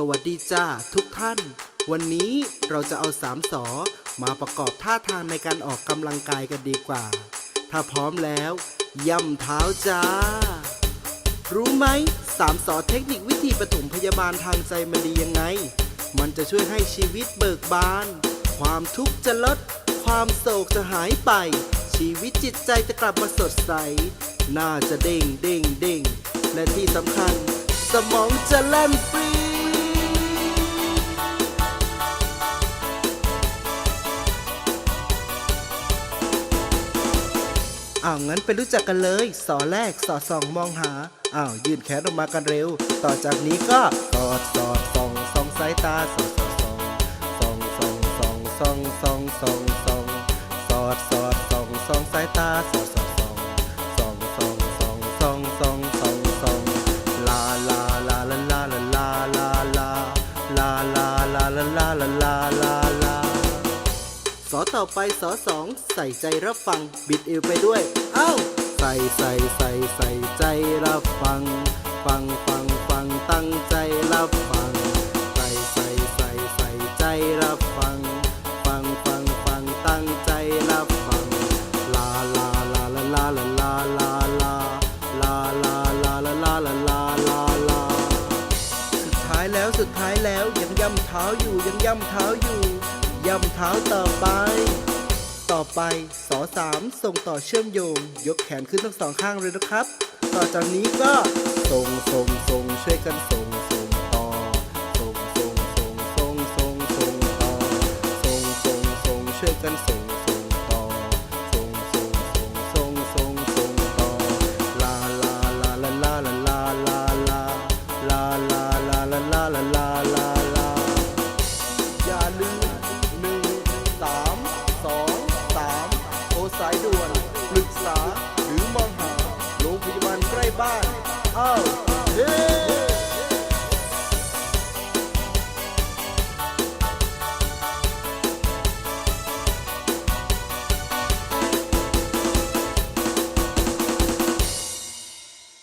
สวัสดีจ้าทุกท่าน วันนี้เราจะเอาสามสอมาประกอบท่าทางในการออกกำลังกายกันดีกว่า ถ้าพร้อมแล้ว ย่ำเท้าจ้า รู้ไหมสามสอเทคนิควิธีปฐมพยาบาลทางใจมันดียังไง มันจะช่วยให้ชีวิตเบิกบาน ความทุกข์จะลด ความโศกจะหายไป ชีวิตจิตใจจะกลับมาสดใสน้าจะเด้งเด้งเด้งและที่สำคัญ สมองจะแล่นฟรี อ้าวงั้นไปรู้จักกันเลย สอแรกสอสองมองหา อ้าวยืดแขนออกมากันเร็ว ต่อจากนี้ก็สอดสอดส่องส่องสายตาสอดสอดส่องส่องส่องส่องส่องส่องส่องส่องสอดสอดส่องส่องสายตาสอดสอดส่องส่องส่องส่องส่องส่องส่องส่องลาลาลาลาลาลาลาลาลาลาลาลาลาลาลา สอต่อไปสอสองใส่ใจรับฟัง บิดเอวไปด้วย เอ้า ใส่ใส่ใส่ใส่ใจรับฟัง ฟังฟังฟังตั้งใจรับฟัง ใส่ใส่ใส่ใส่ใจรับฟัง ฟังฟังฟังตั้งใจรับฟัง ลาลาลาลาลาลาลาลาลาลาลาลาลาลาลาลาลาสุดท้ายแล้วสุดท้ายแล้วยังย่ำเท้าอยู่ยังย่ำเท้าอยู่ ย่ำเท้าต่อไป ต่อไปสอสามส่งต่อเชื่อมโยง ยกแขนขึ้นทั้งสองข้างเลยนะครับ ต่อจากนี้ก็ส่งส่งส่งช่วยกันส่งส่งต่อส่งส่งส่งส่งส่งส่งต่อส่งส่งส่งช่วยกันส่งายด่วนปรึกษาหรือมองหาโรงพยาบาลใกล้บ้านอ้าว